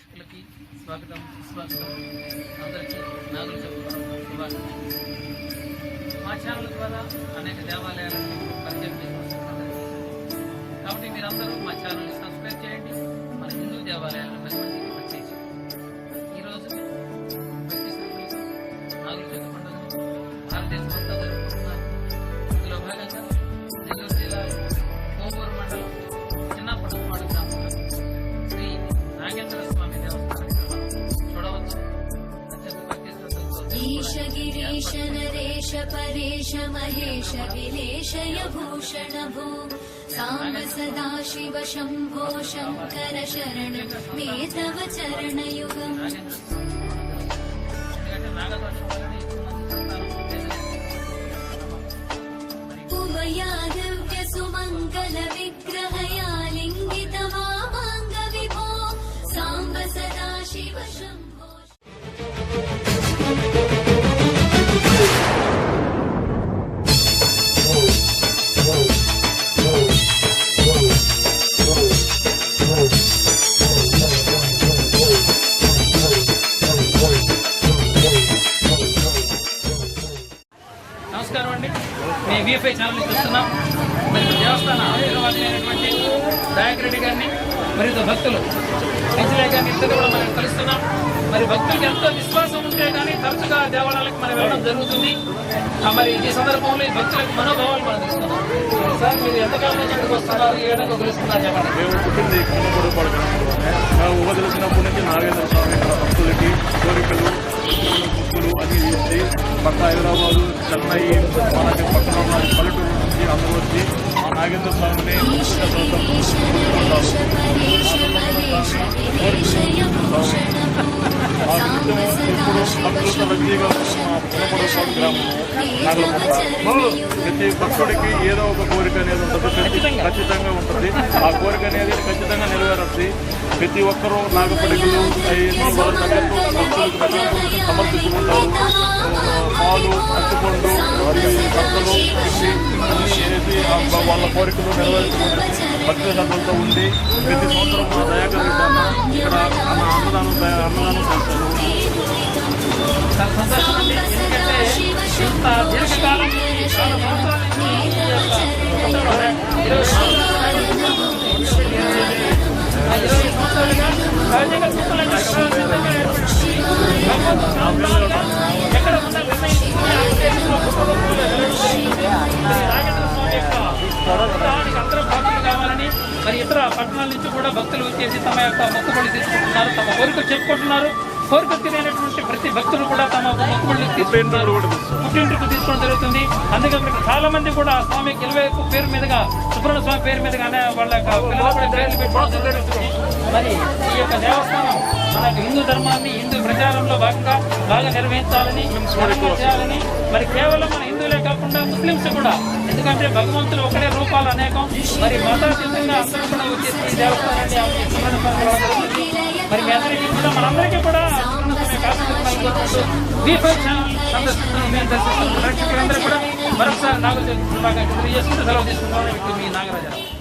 ప్రేక్షకులకి స్వాగతం సుస్వాగతం. అందరికీ నాగులు చెప్పుకోవడం మా ఛానల్ ద్వారా అనేక దేవాలయాలను పరిచయం చేసుకుంటున్నారు కాబట్టి మీరందరూ మా ఛానల్ని సబ్స్క్రైబ్ చేయండి. మన హిందూ దేవాలయాలను పది వచ్చేసి పరిచయం ఈరోజు భక్తి శ్రద్ధలతో నాగుల భారతదేశం అంతా జరుపుకుంటున్నారు. ఇందులో భాగంగా నెల్లూరు జిల్లా కోవూరు మండలం శ్రీ నాగేంద్ర गिरीश नरेश परेश महेश विलेशय भूषण भो साम्ब सदा शिव शम्भो शङ्कर शरण मे तव चरणयुगम् उमया నమస్కారం అండి. మేము విఎఫ్ఐ ఛానల్ చూస్తున్నాం మరి దేవస్థాన ఆశీర్వాదం అయినటువంటి రెడ్డి గారిని మరియు భక్తులు ఎంజలే గారిని ఇద్దరు కూడా మనం కలుస్తున్నాం. మరి భక్తులకు ఎంతో విశ్వాసం ఉంటే కానీ తరచుగా దేవాలయాలకు మనం వెళ్ళడం జరుగుతుంది. మరి ఈ సందర్భంలో ఈ భక్తులకు మనోభావాలు మనం తెలుసుకున్నాం సార్ మీరు ఎంతకాలం నుంచి ఇక్కడికి వస్తున్నారు? ఏ విధంగా కలుస్తున్నారు చెప్పండి. మేము పుట్టింది కొండపూడి పడగలంలోనే ఊహ తెలిసినప్పటి నుంచి నాగేంద్ర స్వామి భక్తులకి కోరికలు ముక్కులు అన్ని తీసి పక్క హైదరాబాదు చెన్నై ఆగిందో స్వామిని ప్రతిష్ట కోసం మా ఇంట్లో ఎప్పుడు సంతృష్ట వ్యక్తిగా మా పులపడ ప్రతి భక్తుడికి ఏదో ఒక కోరిక అనేది ఉంటుంది. ఖచ్చితంగా. ఉంటుంది. ఆ కోరిక అనేది ఖచ్చితంగా నెరవేరుతుంది ప్రతి ఒక్కరూ నాగపడికలు భక్తులకు సమర్పించుకుంటారు. పాలు అట్టుపండు మరియు బట్టలు కోరికలు నెరవేర్చుకుంటారు భక్తి శ్రద్ధలతో ఉండి ప్రతి సంవత్సరం మా దయాకర్ ఇక్కడ అన్న అన్నదానం దయ- అన్నదానం చేస్తారు చాలా సంతోషం పట్టణాల నుంచి కూడా భక్తులు వచ్చేసి తమ యొక్క మొక్కుబడి తీసుకుంటున్నారు తమ కోరికలు చెప్పుకుంటున్నారు. కోరిక తీరైనటువంటి ప్రతి భక్తులు కూడా తమ మొక్కుబడి తీసుకుంటున్నారు. పుట్టింటికి తీసుకోవడం జరుగుతుంది. అందుకే మనకి చాలా మంది కూడా స్వామి గిలవేపు పేరు మీదుగా సుబ్రహ్మణ్య స్వామి పేరు మీదుగానే వాళ్ళ యొక్క పిల్లలు కూడా పేర్లు పెట్టుకోవడం జరుగుతుంది. మరి ఈ యొక్క దేవస్థానం మన హిందూ ధర్మాన్ని హిందూ ప్రచారంలో భాగంగా బాగా నిర్వహించాలని చేయాలని హింస కూడా. ఎందుకంటే భగవంతుడు ఒకటే రూపాలు అనేకం. మరి మతాతీతంగా అందరూ కూడా వచ్చేసి ఈ దేవస్థానాన్ని మరి మీ అందరికీ కూడా మనందరికీ కూడా దీపక్ ఛానల్ సందర్శిస్తున్న మీ దర్శిస్తున్న ప్రేక్షకులందరూ కూడా మరొకసారి నాగరాజు శుభాకాంక్షలు తెలియజేసుకుంటూ సెలవు తీసుకుంటాం మీ నాగరాజరావు